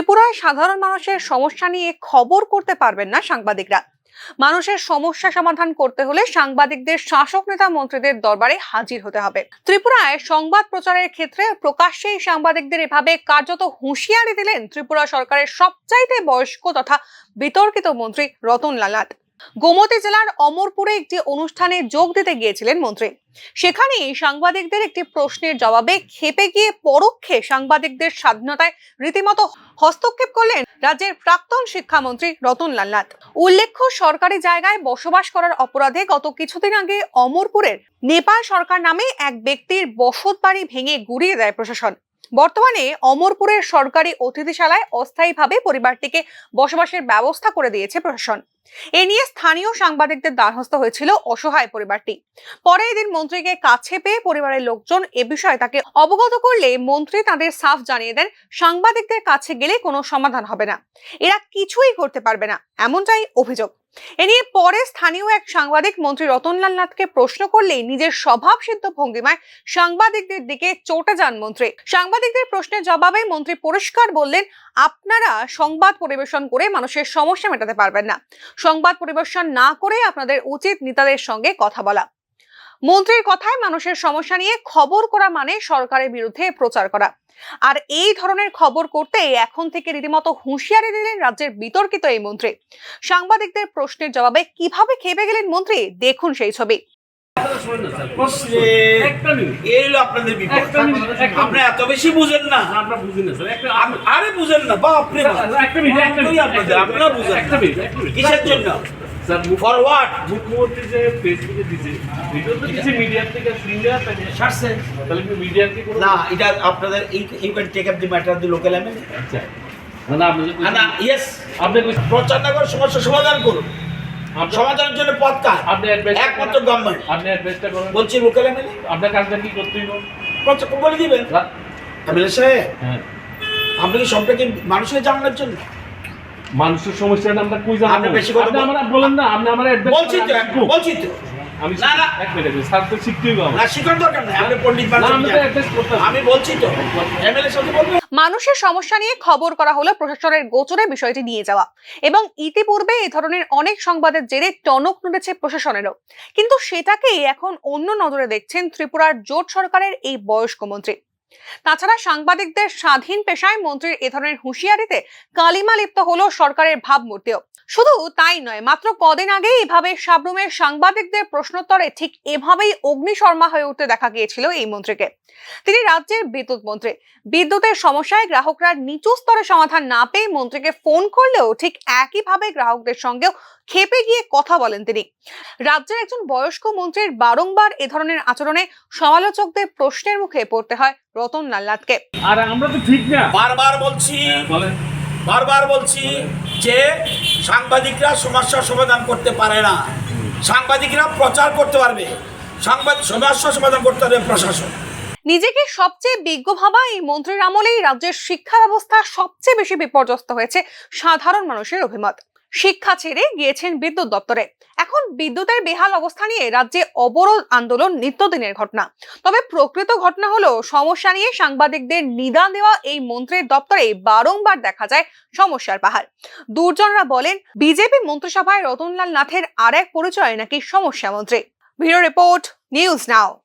ত্রিপুরায় সাধারণ মানুষের সমস্যা নিয়ে খবর করতে পারবেন না সাংবাদিকরা। মানুষের সমস্যা সমাধান করতে হলে সাংবাদিকদের শাসক নেতা মন্ত্রীদের দরবারে হাজির হতে হবে। ত্রিপুরায় সংবাদ প্রচারের ক্ষেত্রে প্রকাশ্যেই সাংবাদিকদের এভাবে কার্যত হুঁশিয়ারি দিলেন ত্রিপুরা সরকারের সবচাইতে বয়স্ক তথা বিতর্কিত মন্ত্রী রতন লালাত গোমতী জেলার অমরপুরে একটি অনুষ্ঠানে যোগ দিতে গিয়েছিলেন মন্ত্রী। সেখানেই সাংবাদিকদের একটি প্রশ্নের জবাবে খেপে গিয়ে পরোক্ষে সাংবাদিকদের স্বাধীনতায় রীতিমতো হস্তক্ষেপ করলেন রাজ্যের প্রাক্তন শিক্ষামন্ত্রী রতন লালনাথ উল্লেখ্য, সরকারি জায়গায় বসবাস করার অপরাধে গত কিছুদিন আগে অমরপুরের নেপাল সরকার নামে এক ব্যক্তির বসত বাড়ি ভেঙে গুড়িয়ে দেয় প্রশাসন। বর্তমানে অমরপুরের সরকারি অতিথিশালায় অস্থায়ীভাবে পরিবারটিকে বসবাসের ব্যবস্থা করে দিয়েছে প্রশাসন। এ নিয়ে স্থানীয় সাংবাদিকদের দ্বারস্থ হয়েছিল অসহায় পরিবারটি। পরে এদিন মন্ত্রীকে কাছে পেয়ে পরিবারের লোকজন এ বিষয়ে তাকে অবগত করলে মন্ত্রী তাদের সাফ জানিয়ে দেন, সাংবাদিকদের কাছে গেলে কোনো সমাধান হবে না। এরা কিছুই করতে পারবে না, এমনটাই অভিযোগ। এ নিয়ে পরে স্থানীয় এক সাংবাদিক মন্ত্রী রতনলাল নাথকে প্রশ্ন করলেই নিজের স্বভাব সিদ্ধ ভঙ্গিমায় সাংবাদিকদের দিকে চটে যান মন্ত্রী। সাংবাদিকদের প্রশ্নের জবাবে মন্ত্রী পরিষ্কার বললেন, আপনারা সংবাদ পরিবেশন করে মানুষের সমস্যা মেটাতে পারবেন না। সংবাদ পরিবেশন না করে আপনাদের উচিত নেতাদের সঙ্গে কথা বলা। মন্ত্রীর কথায় মানুষের সমস্যা নিয়ে খবর করা মানে সরকারের বিরুদ্ধে প্রচার করা। আর এই ধরনের খবর করতে এখন থেকে রীতিমতো হুঁশিয়ারি দিলেন রাজ্যের বিতর্কিত এই মন্ত্রী। সাংবাদিকদের প্রশ্নের জবাবে কীভাবে খেপে গেলেন মন্ত্রী? দেখুন সেই ছবি। এত বেশি বুঝেন না। আরে বুঝেন আপনারা বুঝেন কিসের জন্য? স্যার মুখ- ফরওয়ার্ড মুখ্যমন্ত্রী যে ফেসবুকে দিছে ভিডিও তো দিছে মিডিয়ার থেকে ছাড়ছে তাহলে কি মিডিয়ার কি না এটা আপনাদের এই you can take up the matter the local MLA আচ্ছা। না না ইয়েস আপনি প্রচার না করে সমস্যা সমাধান করুন। সমাধানের জন্য পথ কার আপনি অ্যাডভাইস একমাত্র গভর্নমেন্ট আপনি অ্যাডভাইসটা করেন। বলছি লোকাল আপনার কাজটা কি করতে প্রচার বলে দিবেন। রা- এমএলএ সাহেব হ্যাঁ। আপনি কি মানুষের জানানোর জন্য? মানুষের সমস্যাটা আমরা কই জানাব? আপনি বেশি কথা আমরা বলেন না আপনি আমার অ্যাডভাইস বলছি তো বলছি তো। আমি না, না। এক মিনিট স্যার তো শিখতেই হবে না শিখার দরকার নেই আপনি পণ্ডিত মানুষ আমি তো অ্যাডভাইস করতে আমি বলছি তো এমএলএ সাথে বলবেন মানুষের সমস্যা নিয়ে খবর করা হলো প্রশাসনের গোচরে বিষয়টি নিয়ে যাওয়া। এবং ইতিপূর্বে এই ধরনের অনেক সংবাদের জেরে টনক নড়েছে প্রশাসনেরও। কিন্তু সেটাকেই এখন অন্য নজরে দেখছেন ত্রিপুরার জোট সরকারের এই বয়স্ক মন্ত্রী। তাছাড়া সাংবাদিকদের স্বাধীন পেশায় মন্ত্রীর এ ধরনের হুঁশিয়ারিতে কালিমা লিপ্ত হলো সরকারের ভাবমূর্তিও। শুধু তাই নয় মাত্র কদিন আগে এভাবে সাবরুমের সাংবাদিকদের প্রশ্নোত্তরে ঠিক এভাবেই অগ্নিশর্মা হয়ে উঠতে দেখা গিয়েছিল এই মন্ত্রীকে। তিনি রাজ্যের বিদ্যুৎ মন্ত্রী। বিদ্যুতের সমস্যায় গ্রাহকরা নিচু স্তরে সমাধান না পেয়ে মন্ত্রীকে ফোন করলেও ঠিক একইভাবে গ্রাহকদের সঙ্গেও খেপে গিয়ে কথা বলেন তিনি। রাজ্যের একজন বয়স্ক মন্ত্রীর বারংবার এ ধরনের আচরণে সমালোচকদের প্রশ্নের মুখে পড়তে হয় রতন লাল্লাতকে আর আমরা তো ঠিক না। বারবার বলছি। হ্যাঁ, বারবার বলছি যে সাংবাদিকরা সমস্যার সমাধান করতে পারে না। সাংবাদিকরা প্রচার করতে পারবে। সাংবাদিক সমস্যা সমাধান করতে পারবে প্রশাসন। নিজেকে সবচেয়ে বিজ্ঞ ভাবা এই মন্ত্রীর আমলেই রাজ্যের শিক্ষা ব্যবস্থা সবচেয়ে বেশি বিপর্যস্ত হয়েছে সাধারণ মানুষের অভিমত। শিক্ষা ছেড়ে গিয়েছেন বিদ্যুৎ দপ্তরে। এখন বিদ্যুতের বেহাল অবস্থা নিয়ে রাজ্যে অবরোধ আন্দোলন নিত্যদিনের ঘটনা। তবে প্রকৃত ঘটনা হলো, সমস্যা নিয়ে সাংবাদিকদের নিদান দেওয়া এই মন্ত্রীর দপ্তরে বারংবার দেখা যায় সমস্যার পাহাড়। দুর্জনরা বলেন, বিজেপি মন্ত্রিসভায় রতনলাল নাথের আর এক পরিচয় নাকি সমস্যা মন্ত্রী। Bureau report, news now.